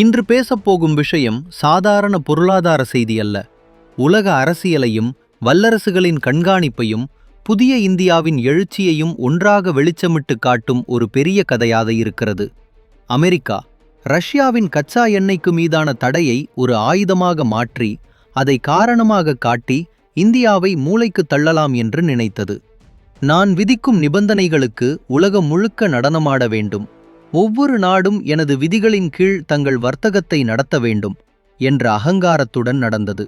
இன்று பேசப்போகும் விஷயம் சாதாரண பொருளாதார செய்தி அல்ல. உலக அரசியலையும் வல்லரசுகளின் கண்காணிப்பையும் புதிய இந்தியாவின் எழுச்சியையும் ஒன்றாக வெளிச்சமிட்டு காட்டும் ஒரு பெரிய கதையாக இருக்கிறது. அமெரிக்கா ரஷ்யாவின் கச்சா எண்ணெய்க்கு மீதான தடையை ஒரு ஆயுதமாக மாற்றி அதை காரணமாக காட்டி இந்தியாவை மூளைக்கு தள்ளலாம் என்று நினைத்தது. நான் விதிக்கும் நிபந்தனைகளுக்கு உலகம் முழுக்க நடனமாட வேண்டும். ஒவ்வொரு நாடும் எனது விதிகளின் கீழ் தங்கள் வர்த்தகத்தை நடத்த வேண்டும் என்ற அகங்காரத்துடன் நடந்தது.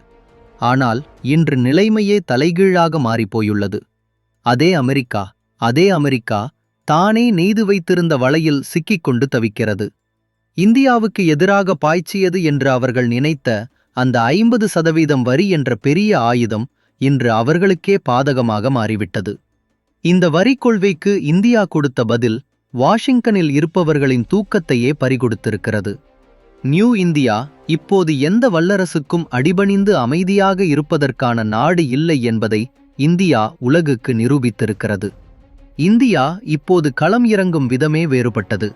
ஆனால் இன்று நிலைமையே தலைகீழாக மாறிப்போயுள்ளது. அதே அமெரிக்கா அதே அமெரிக்கா தானே நெய்து வைத்திருந்த வலையில் சிக்கிக்கொண்டு தவிக்கிறது. இந்தியாவுக்கு எதிராக பாய்ச்சியது என்று அவர்கள் நினைத்த அந்த ஐம்பது சதவீதம் வரி என்ற பெரிய ஆயுதம் இன்று அவர்களுக்கே பாதகமாக மாறிவிட்டது. இந்த வரி கொள்கைக்கு இந்தியா கொடுத்த பதில் வாஷிங்டனில் இருப்பவர்களின் தூக்கத்தையே பறிகொடுத்திருக்கிறது. நியூ இந்தியா இப்போது எந்த வல்லரசுக்கும் அடிபணிந்து அமைதியாக இருப்பதற்கான நாடு இல்லை என்பதை இந்தியா உலகுக்கு நிரூபித்திருக்கிறது. இந்தியா இப்போது களம் இறங்கும் விதமே வேறுபட்டது.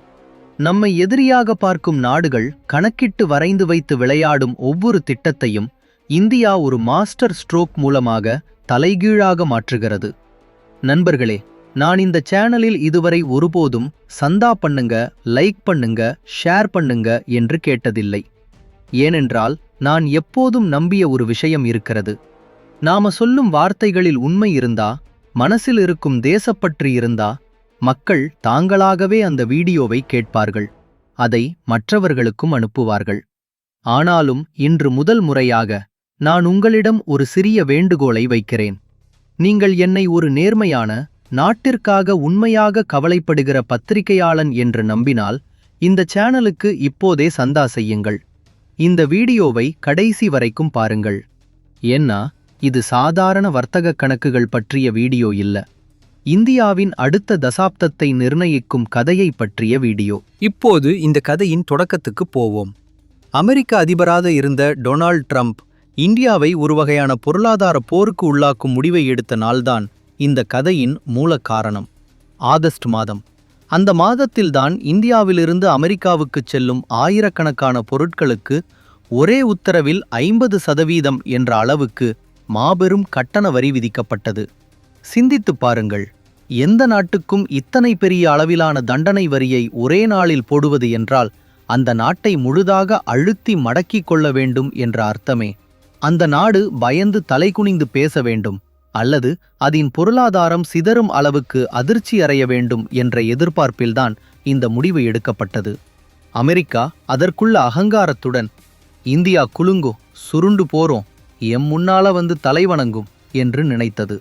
நம்மை எதிரியாக பார்க்கும் நாடுகள் கணக்கிட்டு வரைந்து வைத்து விளையாடும் ஒவ்வொரு திட்டத்தையும் இந்தியா ஒரு மாஸ்டர் ஸ்ட்ரோக் மூலமாக தலைகீழாக மாற்றுகிறது. நண்பர்களே நான் இந்த சேனலில் இதுவரை ஒருபோதும் சந்தா பண்ணுங்க லைக் பண்ணுங்க ஷேர் பண்ணுங்க என்று கேட்டதில்லை. ஏனென்றால் நான் எப்போதும் நம்பிய ஒரு விஷயம் இருக்கிறது. நாம சொல்லும் வார்த்தைகளில் உண்மை இருந்தா மனசில் இருக்கும் தேசப்பற்று இருந்தா மக்கள் தாங்களாகவே அந்த வீடியோவை கேட்பார்கள். அதை மற்றவர்களுக்கும் அனுப்புவார்கள். ஆனாலும் இன்று முதல் முறையாக நான் உங்களிடம் ஒரு சிறிய வேண்டுகோளை வைக்கிறேன். நீங்கள் என்னை ஒரு நேர்மையான நாட்டிற்காக உண்மையாக கவலைப்படுகிற பத்திரிகையாளன் என்று நம்பினால் இந்த சேனலுக்கு இப்போதே சந்தா செய்யுங்கள். இந்த வீடியோவை கடைசி வரைக்கும் பாருங்கள். ஏன்னா இது சாதாரண வர்த்தக கணக்குகள் பற்றிய வீடியோ இல்ல. இந்தியாவின் அடுத்த தசாப்தத்தை நிர்ணயிக்கும் கதையை பற்றிய வீடியோ. இப்போது இந்த கதையின் தொடக்கத்துக்கு போவோம். அமெரிக்க அதிபராக இருந்த டொனால்ட் ட்ரம்ப் இந்தியாவை ஒரு வகையான பொருளாதார போருக்கு உள்ளாக்கும் முடிவை எடுத்த நாள்தான் இந்த கதையின் மூல காரணம். ஆகஸ்ட் மாதம். அந்த மாதத்தில்தான் இந்தியாவிலிருந்து அமெரிக்காவுக்கு செல்லும் ஆயிரக்கணக்கான பொருட்களுக்கு ஒரே உத்தரவில் ஐம்பது சதவீதம் என்ற அளவுக்கு மாபெரும் கட்டண வரி விதிக்கப்பட்டது. சிந்தித்துப் பாருங்கள் எந்த நாட்டுக்கும் இத்தனை பெரிய அளவிலான தண்டனை வரியை ஒரே நாளில் போடுவது என்றால் அந்த நாட்டை முழுதாக அழுத்தி மடக்கிக் கொள்ள வேண்டும் என்ற அர்த்தமே. அந்த நாடு பயந்து தலைகுனிந்து பேச வேண்டும். அல்லது அதன் பொருளாதாரம் சிதறும் அளவுக்கு அதிர்ச்சி அறைய வேண்டும் என்ற எதிர்பார்ப்பில்தான் இந்த முடிவு எடுக்கப்பட்டது. அமெரிக்கா அதற்குள்ள அகங்காரத்துடன் இந்தியா குலுங்கோ சுருண்டு போறோம் எம் முன்னால வந்து தலைவணங்கும் என்று நினைத்தது.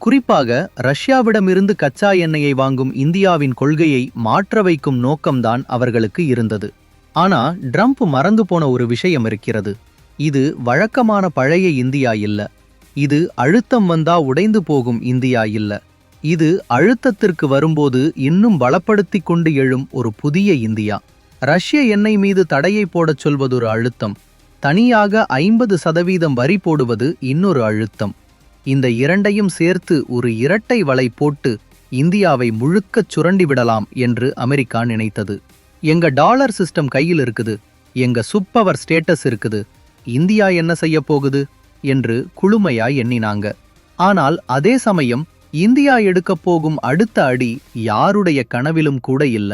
குறிப்பாக ரஷ்யாவிடமிருந்து கச்சா எண்ணெயை வாங்கும் இந்தியாவின் கொள்கையை மாற்ற வைக்கும் நோக்கம்தான் அவர்களுக்கு இருந்தது. ஆனா ட்ரம்ப் மறந்து போன ஒரு விஷயம் இருக்கிறது. இது வழக்கமான பழைய இந்தியா இல்ல. இது அழுத்தம் வந்தா உடைந்து போகும் இந்தியா இல்ல. இது அழுத்தத்திற்கு வரும்போது இன்னும் பலப்படுத்திக் கொண்டு எழும் ஒரு புதிய இந்தியா. ரஷ்ய எண்ணெய் மீது தடையை போடச் சொல்வது ஒரு அழுத்தம். தனியாக ஐம்பது சதவீதம் வரி போடுவது இன்னொரு அழுத்தம். இந்த இரண்டையும் சேர்த்து ஒரு இரட்டை வலை போட்டு இந்தியாவை முழுக்கச் சுரண்டிவிடலாம் என்று அமெரிக்கா நினைத்தது. எங்க டாலர் சிஸ்டம் கையில் இருக்குது. எங்க சுப்பவர் ஸ்டேட்டஸ் இருக்குது. இந்தியா என்ன செய்ய போகுது? என்று குளுமையாய் எண்ணினாங்க. ஆனால் அதே சமயம் இந்தியா எடுக்கப் போகும் அடுத்த அடி யாருடைய கனவிலும் கூட இல்ல.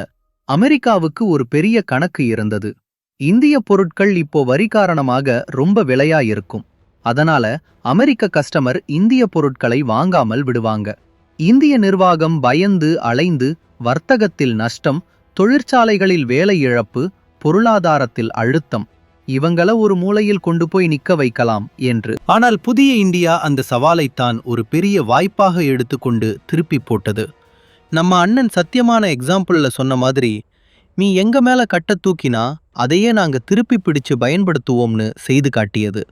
அமெரிக்காவுக்கு ஒரு பெரிய கணக்கு இருந்தது. இந்திய பொருட்கள் இப்போ வரி காரணமாக ரொம்ப விலையா இருக்கும் அதனால அமெரிக்க கஸ்டமர் இந்திய பொருட்களை வாங்காமல் விடுவாங்க. இந்திய நிர்வாகம் பயந்து அலைந்து வர்த்தகத்தில் நஷ்டம் தொழிற்சாலைகளில் வேலை இழப்பு பொருளாதாரத்தில் அழுத்தம் இவங்கள ஒரு மூலையில் கொண்டு போய் நிக்க வைக்கலாம் என்று. ஆனால் புதிய இந்தியா அந்த சவாலைத்தான் ஒரு பெரிய வாய்ப்பாக எடுத்துக்கொண்டு திருப்பி போட்டது. நம்ம அண்ணன் சத்தியமான எக்ஸாம்பிள்ல சொன்ன மாதிரி நீ எங்க மேல கட்ட தூக்கினா அதையே நாங்க திருப்பி பிடிச்சு பயன்படுத்துவோம்னு செய்து காட்டியது.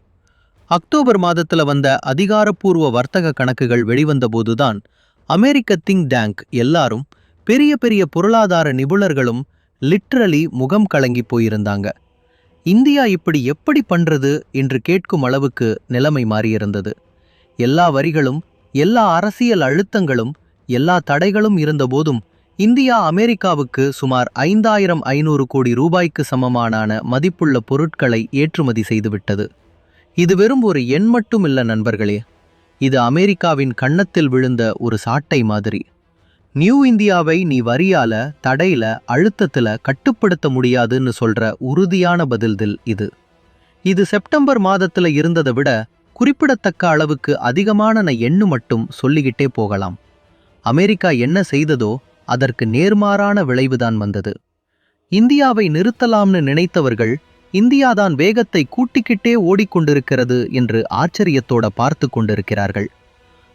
அக்டோபர் மாதத்துல வந்த அதிகாரப்பூர்வ வர்த்தக கணக்குகள் வெளிவந்தபோதுதான் அமெரிக்க திங்க் டேங்க் எல்லாரும் பெரிய பெரிய பொருளாதார நிபுணர்களும் லிட்ரலி முகம் கலங்கி போயிருந்தாங்க. இந்தியா இப்படி எப்படி பண்றது என்று கேட்கும் அளவுக்கு நிலைமை மாறியிருந்தது. எல்லா வரிகளும் எல்லா அரசியல் அழுத்தங்களும் எல்லா தடைகளும் இருந்தபோதும் இந்தியா அமெரிக்காவுக்கு சுமார் ஐந்தாயிரம் ஐநூறு கோடி ரூபாய்க்கு சமமானான மதிப்புள்ள பொருட்களை ஏற்றுமதி செய்துவிட்டது. இது வெறும் ஒரு எண் மட்டும் இல்ல நண்பர்களே. இது அமெரிக்காவின் கன்னத்தில் விழுந்த ஒரு சாட்டை மாதிரி. நியூ இந்தியாவை நீ வரியால தடையில அழுத்தத்துல கட்டுப்படுத்த முடியாதுன்னு சொல்ற உறுதியான பதில்தில் இது. இது செப்டம்பர் மாதத்துல இருந்ததை விட குறிப்பிடத்தக்க அளவுக்கு அதிகமான எண்ணு மட்டும் சொல்லிக்கிட்டே போகலாம். அமெரிக்கா என்ன செய்ததோ அதற்கு நேர்மாறான விளைவுதான் வந்தது. இந்தியாவை நிறுத்தலாம்னு நினைத்தவர்கள் இந்தியாதான் வேகத்தை கூட்டிக்கிட்டே ஓடிக்கொண்டிருக்கிறது என்று ஆச்சரியத்தோட பார்த்து கொண்டிருக்கிறார்கள்.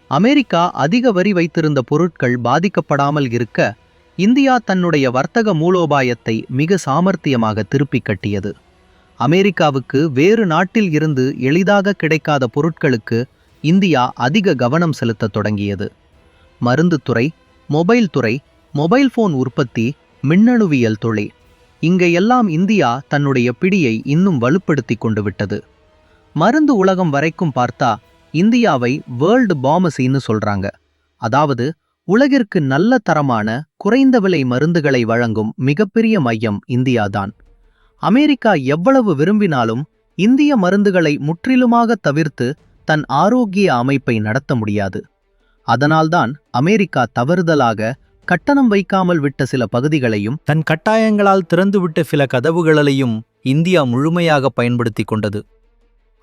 அமெரிக்கா அதிக வரி வைத்திருந்த பொருட்கள் பாதிக்கப்படாமல் இருக்க இந்தியா தன்னுடைய வர்த்தக மூலோபாயத்தை மிக சாமர்த்தியமாக திருப்பிக் கட்டியது. அமெரிக்காவுக்கு வேறு நாட்டில் இருந்து எளிதாக கிடைக்காத பொருட்களுக்கு இந்தியா அதிக கவனம் செலுத்தத் தொடங்கியது. மருந்து துறை மொபைல் துறை மொபைல் போன் உற்பத்தி மின்னணுவியல் தொழில் இங்கெல்லாம் இந்தியா தன்னுடைய பிடியை இன்னும் வலுப்படுத்திக் கொண்டு விட்டது. மருந்து உலகம் வரைக்கும் பார்த்தா இந்தியாவை வேர்ல்டு பாமசின்னு சொல்றாங்க. அதாவது உலகிற்கு நல்ல தரமான குறைந்த விலை மருந்துகளை வழங்கும் மிகப்பெரிய மையம் இந்தியாதான். அமெரிக்கா எவ்வளவு விரும்பினாலும் இந்திய மருந்துகளை முற்றிலுமாக தவிர்த்து தன் ஆரோக்கிய அமைப்பை நடத்த முடியாது. அதனால்தான் அமெரிக்கா தவறுதலாக கட்டணம் வைக்காமல் விட்ட சில பகுதிகளையும் தன் கட்டாயங்களால் திறந்துவிட்ட சில கதவுகளையும் இந்தியா முழுமையாக பயன்படுத்தி கொண்டது.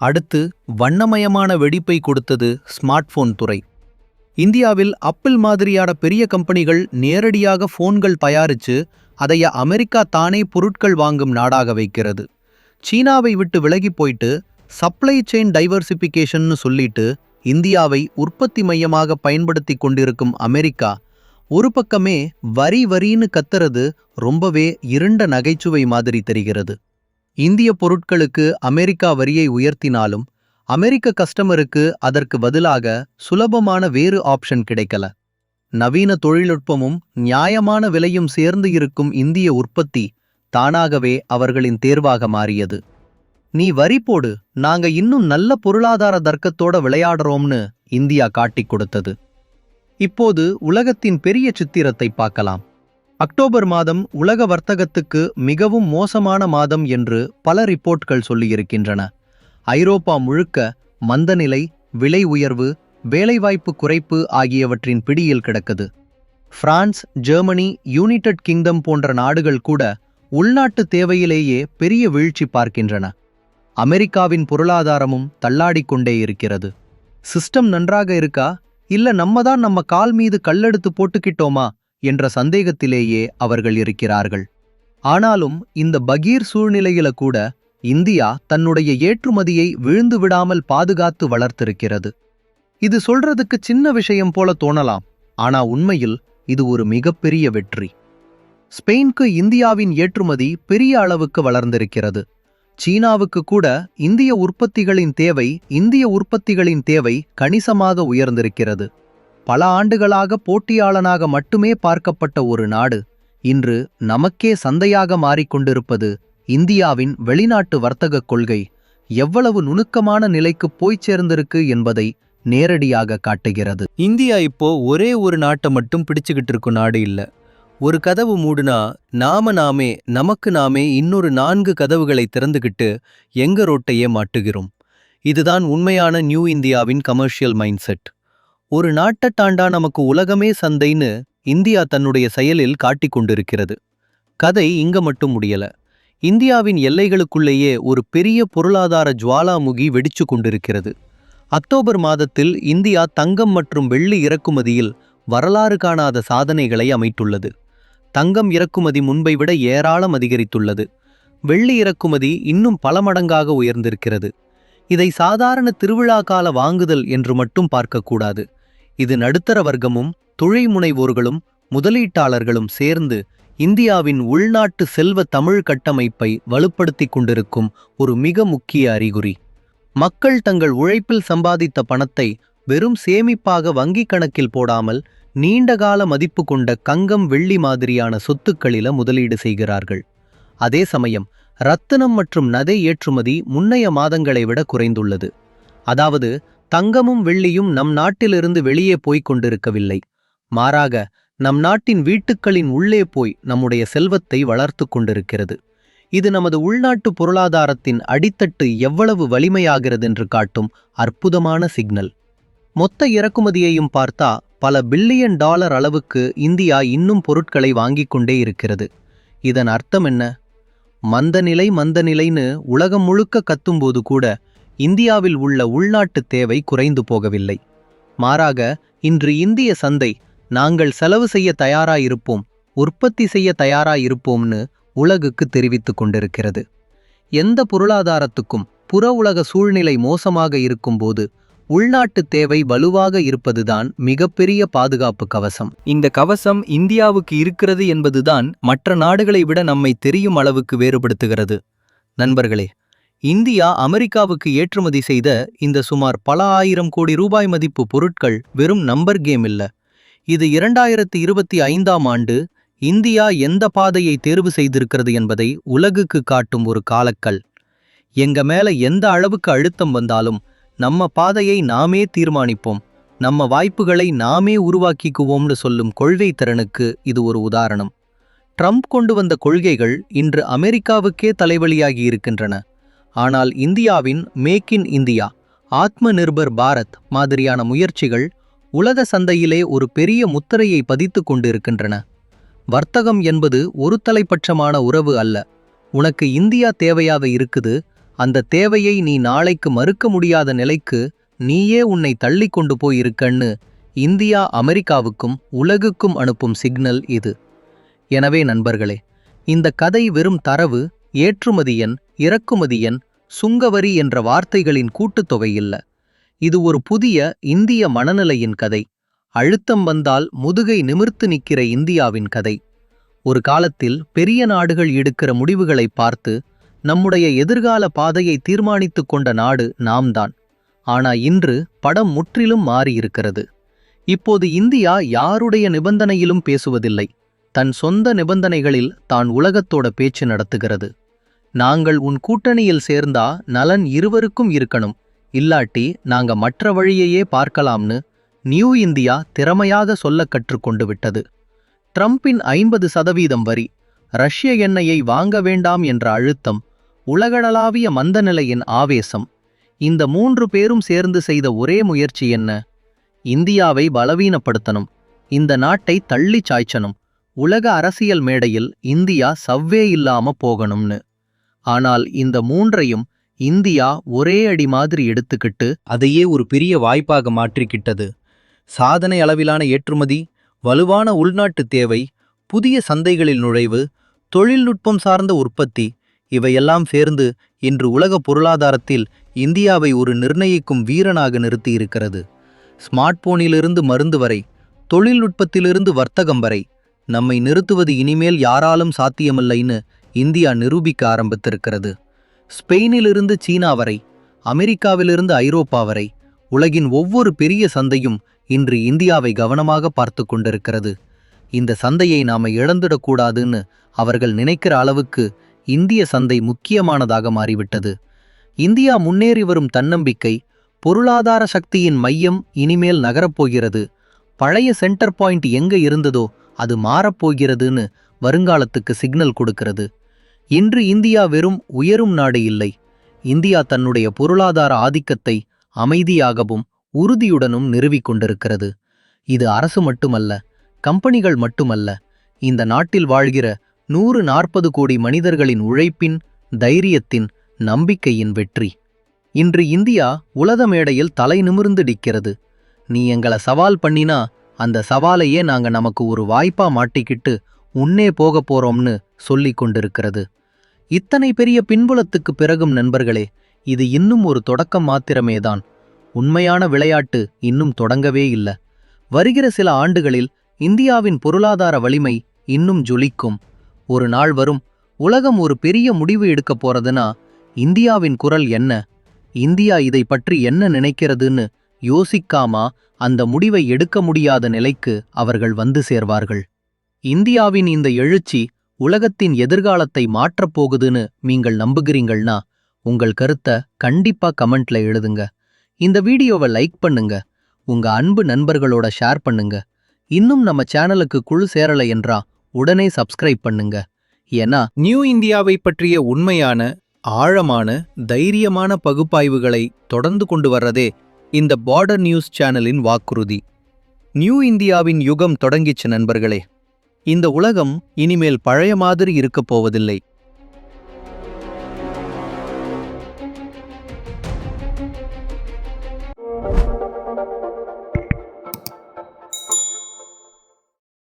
அடுத்து வண்ணமயமான வெடிப்பை கொடுத்தது ஸ்மார்ட் போன் துறை. இந்தியாவில் அப்பிள் மாதிரியான பெரிய கம்பெனிகள் நேரடியாக ஃபோன்கள் தயாரித்து அதைய அமெரிக்கா தானே பொருட்கள் வாங்கும் நாடாக வைக்கிறது. சீனாவை விட்டு விலகி போயிட்டு சப்ளை செயின் டைவர்சிபிகேஷன்னு சொல்லிட்டு இந்தியாவை உற்பத்தி மையமாக பயன்படுத்தி கொண்டிருக்கும் அமெரிக்கா ஒரு பக்கமே வரி வரின்னு கத்துறது ரொம்பவே இருண்ட நகைச்சுவை மாதிரி தெரிகிறது. இந்திய பொருட்களுக்கு அமெரிக்கா வரியை உயர்த்தினாலும் அமெரிக்க கஸ்டமருக்கு அதற்கு பதிலாக சுலபமான வேறு ஆப்ஷன் கிடைக்கல. நவீன தொழில்நுட்பமும் நியாயமான விலையும் சேர்ந்து இருக்கும் இந்திய உற்பத்தி தானாகவே அவர்களின் தேர்வாக மாறியது. நீ வரி போடு நாங்க இன்னும் நல்ல பொருளாதார தர்க்கத்தோட விளையாடுறோம்னு இந்தியா காட்டிக் கொடுத்தது. இப்போது உலகத்தின் பெரிய சித்திரத்தை பார்க்கலாம். அக்டோபர் மாதம் உலக வர்த்தகத்துக்கு மிகவும் மோசமான மாதம் என்று பல ரிப்போர்ட்கள் சொல்லியிருக்கின்றன. ஐரோப்பா முழுக்க மந்தநிலை விலை உயர்வு வேலைவாய்ப்பு குறைப்பு ஆகியவற்றின் பிடியில் கிடக்குது. பிரான்ஸ் ஜெர்மனி யூனைடெட் கிங்டம் போன்ற நாடுகள் கூட உள்நாட்டு தேவையிலேயே பெரிய வீழ்ச்சி பார்க்கின்றன. அமெரிக்காவின் பொருளாதாரமும் தள்ளாடிக்கொண்டே இருக்கிறது. சிஸ்டம் நன்றாக இருக்கா? இல்ல நம்ம தான் நம்ம கால் மீது கல்லெடுத்து போட்டுக்கிட்டோமா? என்ற சந்தேகத்திலேயே அவர்கள் இருக்கிறார்கள். ஆனாலும் இந்த பகீர் சூழ்நிலையில கூட இந்தியா தன்னுடைய ஏற்றுமதியை விழுந்து விடாமல் பாதுகாத்து வளர்த்திருக்கிறது. இது சொல்றதுக்கு சின்ன விஷயம் போல தோணலாம் ஆனா உண்மையில் இது ஒரு மிகப்பெரிய வெற்றி. ஸ்பெயினுக்கு இந்தியாவின் ஏற்றுமதி பெரிய அளவுக்கு வளர்ந்திருக்கிறது. சீனாவுக்கு கூட இந்திய உற்பத்திகளின் தேவை இந்திய உற்பத்திகளின் தேவை கணிசமாக உயர்ந்திருக்கிறது. பல ஆண்டுகளாக போட்டியாளனாக மட்டுமே பார்க்கப்பட்ட ஒரு நாடு இன்று நமக்கே சந்தையாக மாறிக்கொண்டிருப்பது இந்தியாவின் வெளிநாட்டு வர்த்தகக் கொள்கை எவ்வளவு நுணுக்கமான நிலைக்கு போய்ச் சேர்ந்திருக்கு என்பதை நேரடியாக காட்டுகிறது. இந்தியா இப்போ ஒரே ஒரு நாட்டை மட்டும் பிடிச்சுக்கிட்டு இருக்கும் நாடு இல்ல. ஒரு கதவு மூடுனா நாம நாமே நமக்கு நாமே இன்னொரு நான்கு கதவுகளை திறந்துகிட்டு எங்க ரோட்டையே மாட்டுகிறோம். இதுதான் உண்மையான நியூ இந்தியாவின் கமர்ஷியல் மைண்ட் செட் ஒரு நாட்டை தாண்டா நமக்கு உலகமே சந்தைன்னு இந்தியா தன்னுடைய செயலில் காட்டிக் கொண்டிருக்கிறது. கதை இங்க மட்டும் முடியல. இந்தியாவின் எல்லைகளுக்குள்ளேயே ஒரு பெரிய பொருளாதார ஜுவாலாமுகி வெடிச்சு கொண்டிருக்கிறது. அக்டோபர் மாதத்தில் இந்தியா தங்கம் மற்றும் வெள்ளி இறக்குமதியில் வரலாறு காணாத சாதனைகளை அமைத்துள்ளது. தங்கம் இறக்குமதி முன்பை விட ஏராளம் அதிகரித்துள்ளது. வெள்ளி இறக்குமதி இன்னும் பல மடங்காக உயர்ந்திருக்கிறது. இதை சாதாரண திருவிழா கால வாங்குதல் என்று மட்டும் பார்க்கக்கூடாது. இது நடுத்தர வர்க்கமும் தொழில் முனைவோர்களும் முதலீட்டாளர்களும் சேர்ந்து இந்தியாவின் உள்நாட்டு செல்வ தமிழ் கட்டமைப்பை வலுப்படுத்திக் கொண்டிருக்கும் ஒரு மிக முக்கிய அறிகுறி. மக்கள் தங்கள் உழைப்பில் சம்பாதித்த பணத்தை வெறும் சேமிப்பாக வங்கிக் கணக்கில் போடாமல் நீண்டகால மதிப்பு கொண்ட கங்கம் வெள்ளி மாதிரியான சொத்துக்களில முதலீடு செய்கிறார்கள். அதே சமயம் ரத்தினம் மற்றும் நதை ஏற்றுமதி முன்னைய மாதங்களை விட குறைந்துள்ளது. அதாவது தங்கமும் வெள்ளியும் நம் நாட்டிலிருந்து வெளியே போய்க் கொண்டிருக்கவில்லை. மாறாக நம் நாட்டின் வீட்டுக்களின் உள்ளே போய் நம்முடைய செல்வத்தை வளர்த்து கொண்டிருக்கிறது. இது நமது உள்நாட்டு பொருளாதாரத்தின் அடித்தட்டு எவ்வளவு வலிமையாகிறதென்று காட்டும் அற்புதமான சிக்னல். மொத்த இறக்குமதியையும் பார்த்தா பல பில்லியன் டாலர் அளவுக்கு இந்தியா இன்னும் பொருட்களை வாங்கிக் கொண்டே இருக்கிறது. இதன் அர்த்தம் என்ன? மந்தநிலை மந்தநிலைன்னு உலகம் முழுக்க கத்தும்போது கூட இந்தியாவில் உள்ள உள்நாட்டு தேவை குறைந்து போகவில்லை. மாறாக இன்று இந்திய சந்தை நாங்கள் செலவு செய்ய தயாராயிருப்போம் உற்பத்தி செய்ய தயாராயிருப்போம்னு உலகுக்கு தெரிவித்து கொண்டிருக்கிறது. எந்த பொருளாதாரத்துக்கும் புற உலக சூழ்நிலை மோசமாக இருக்கும்போது உள்நாட்டு தேவை வலுவாக இருப்பதுதான் மிகப்பெரிய பாதுகாப்பு கவசம். இந்த கவசம் இந்தியாவுக்கு இருக்கிறது என்பதுதான் மற்ற நாடுகளை விட நம்மை தெரியும் அளவுக்கு வேறுபடுத்துகிறது. நண்பர்களே இந்தியா அமெரிக்காவுக்கு ஏற்றுமதி செய்த இந்த சுமார் பல ஆயிரம் கோடி ரூபாய் மதிப்பு பொருட்கள் வெறும் நம்பர் கேம் இல்ல. இது இரண்டாயிரத்தி இருபத்தி ஐந்தாம் ஆண்டு இந்தியா எந்த பாதையை தேர்வு செய்திருக்கிறது என்பதை உலகுக்கு காட்டும் ஒரு காலக்கல். எங்க மேல எந்த அளவுக்கு அழுத்தம் வந்தாலும் நம்ம பாதையை நாமே தீர்மானிப்போம். நம்ம வாய்ப்புகளை நாமே உருவாக்கிக்குவோம்னு சொல்லும் கொள்கை திறனுக்கு இது ஒரு உதாரணம். ட்ரம்ப் கொண்டு வந்த கொள்கைகள் இன்று அமெரிக்காவுக்கே தலைவலியாகி இருக்கின்றன. ஆனால் இந்தியாவின் மேக் இன் இந்தியா ஆத்ம நிர்பர் பாரத் மாதிரியான முயற்சிகள் உலக சந்தையிலே ஒரு பெரிய முத்திரையை பதித்து கொண்டிருக்கின்றன. வர்த்தகம் என்பது ஒரு தலைப்பட்சமான உறவு அல்ல. உனக்கு இந்தியா தேவையாக இருக்குது அந்த தேவையை நீ நாளைக்கு மறுக்க முடியாத நிலைக்கு நீயே உன்னை தள்ளி கொண்டு போயிருக்கன்னு இந்தியா அமெரிக்காவுக்கும் உலகுக்கும் அனுப்பும் சிக்னல் இது. எனவே நண்பர்களே இந்த கதை வெறும் தரவு ஏற்றுமதியன் இறக்குமதியன் சுங்கவரி என்ற வார்த்தைகளின் கூட்டுத்தொகை இல்ல. இது ஒரு புதிய இந்திய மனநிலையின் கதை. அழுத்தம் வந்தால் முதுகை நிமிர்த்து நிற்கிற இந்தியாவின் கதை. ஒரு காலத்தில் பெரிய நாடுகள் எடுக்கிற முடிவுகளை பார்த்து நம்முடைய எதிர்கால பாதையை தீர்மானித்துக் கொண்ட நாடு நாம்தான். ஆனா இன்று படம் முற்றிலும் மாறியிருக்கிறது. இப்போது இந்தியா யாருடைய நிபந்தனையிலும் பேசுவதில்லை. தன் சொந்த நிபந்தனைகளில் தான் உலகத்தோட பேச்சு நடத்துகிறது. நாங்கள் உன் கூட்டணியில் சேர்ந்தா நலன் இருவருக்கும் இருக்கணும். இல்லாட்டி நாங்க மற்ற வழியையே பார்க்கலாம்னு நியூ இந்தியா திறமையாக சொல்ல கற்றுக்கொண்டு விட்டது. ட்ரம்பின் ஐம்பது சதவீதம் வரி ரஷ்ய எண்ணெயை வாங்க வேண்டாம் என்ற அழுத்தம் உலகளளாவிய மந்தநிலையின் ஆவேசம். இந்த மூன்று பேரும் சேர்ந்து செய்த ஒரே முயற்சி என்ன? இந்தியாவை பலவீனப்படுத்தணும். இந்த நாட்டை தள்ளி சாய்ச்சணும். உலக அரசியல் மேடையில் இந்தியா சவ்வே இல்லாம போகணும்னு. ஆனால் இந்த மூன்றையும் இந்தியா ஒரே அடி மாதிரி எடுத்துக்கிட்டு அதையே ஒரு பெரிய வாய்ப்பாக மாற்றிக்கிட்டது. சாதனை அளவிலான ஏற்றுமதி வலுவான உள்நாட்டு தேவை புதிய சந்தைகளில் நுழைவு தொழில்நுட்பம் சார்ந்த உற்பத்தி இவையெல்லாம் சேர்ந்து இன்று உலக பொருளாதாரத்தில் இந்தியாவை ஒரு நிர்ணயிக்கும் வீரனாக நிறுத்தியிருக்கிறது. ஸ்மார்ட் போனிலிருந்து மருந்து வரை தொழில்நுட்பத்திலிருந்து வர்த்தகம் வரை நம்மை நிறுத்துவது இனிமேல் யாராலும் சாத்தியமில்லைன்னு இந்தியா நிரூபிக்க ஆரம்பித்திருக்கிறது. ஸ்பெயினிலிருந்து சீனா வரை அமெரிக்காவிலிருந்து ஐரோப்பா வரை உலகின் ஒவ்வொரு பெரிய சந்தையும் இன்று இந்தியாவை கவனமாக பார்த்து கொண்டிருக்கிறது. இந்த சந்தையை நாம இழந்துடக்கூடாதுன்னு அவர்கள் நினைக்கிற அளவுக்கு இந்திய சந்தை முக்கியமானதாக மாறிவிட்டது. இந்தியா முன்னேறி வரும் தன்னம்பிக்கை பொருளாதார சக்தியின் மையம் இனிமேல் நகரப்போகிறது. பழைய சென்டர் பாயிண்ட் எங்க இருந்ததோ அது மாறப்போகிறதுன்னு வருங்காலத்துக்கு சிக்னல் கொடுக்கிறது. இன்று இந்தியா வெறும் உயரும் நாடு இல்லை. இந்தியா தன்னுடைய பொருளாதார ஆதிக்கத்தை அமைதியாகவும் உறுதியுடனும் நிறுவிக் கொண்டிருக்கிறது. இது அரசு மட்டுமல்ல கம்பெனிகள் மட்டுமல்ல இந்த நாட்டில் வாழ்கிற நூறு நாற்பது கோடி மனிதர்களின் உழைப்பின் தைரியத்தின் நம்பிக்கையின் வெற்றி. இன்று இந்தியா உலக மேடையில் தலை நிமிர்ந்து நிற்கிறது நீ எங்கள சவால் பண்ணினா அந்த சவாலையே நாங்க நமக்கு ஒரு வாய்ப்பா மாட்டிக்கிட்டு உன்னே போக போறோம்னு சொல்லிக் கொண்டிருக்கிறது. இத்தனை பெரிய பின்புலத்துக்கு பிறகும் நண்பர்களே இது இன்னும் ஒரு தொடக்கம் மாத்திரமேதான். உண்மையான விளையாட்டு இன்னும் தொடங்கவே இல்லை. வருகிற சில ஆண்டுகளில் இந்தியாவின் பொருளாதார வலிமை இன்னும் ஜொலிக்கும். ஒரு நாள் வரும் உலகம் ஒரு பெரிய முடிவு எடுக்கப் போறதுன்னா இந்தியாவின் குரல் என்ன? இந்தியா இதை பற்றி என்ன நினைக்கிறதுன்னு யோசிக்காமா அந்த முடிவை எடுக்க முடியாத நிலைக்கு அவர்கள் வந்து சேர்வார்கள். இந்தியாவின் இந்த எழுச்சி உலகத்தின் எதிர்காலத்தை மாற்றப் போகுதுன்னு நீங்கள் நம்புகிறீங்கள்னா உங்கள் கருத்தை கண்டிப்பா கமெண்ட்ல எழுதுங்க. இந்த வீடியோவை லைக் பண்ணுங்க. உங்க அன்பு நண்பர்களோட ஷேர் பண்ணுங்க. இன்னும் நம்ம சேனலுக்கு குழு சேரல என்றா உடனே சப்ஸ்கிரைப் பண்ணுங்க. ஏன்னா நியூ இந்தியாவை பற்றிய உண்மையான ஆழமான தைரியமான பகுப்பாய்வுகளை தொடர்ந்து கொண்டு வர்றதே இந்த பார்டர் நியூஸ் சேனலின் வாக்குறுதி. நியூ இந்தியாவின் யுகம் தொடங்கிச்சு நண்பர்களே. இந்த உலகம் இனிமேல் பழைய மாதிரி இருக்கப் போவதில்லை.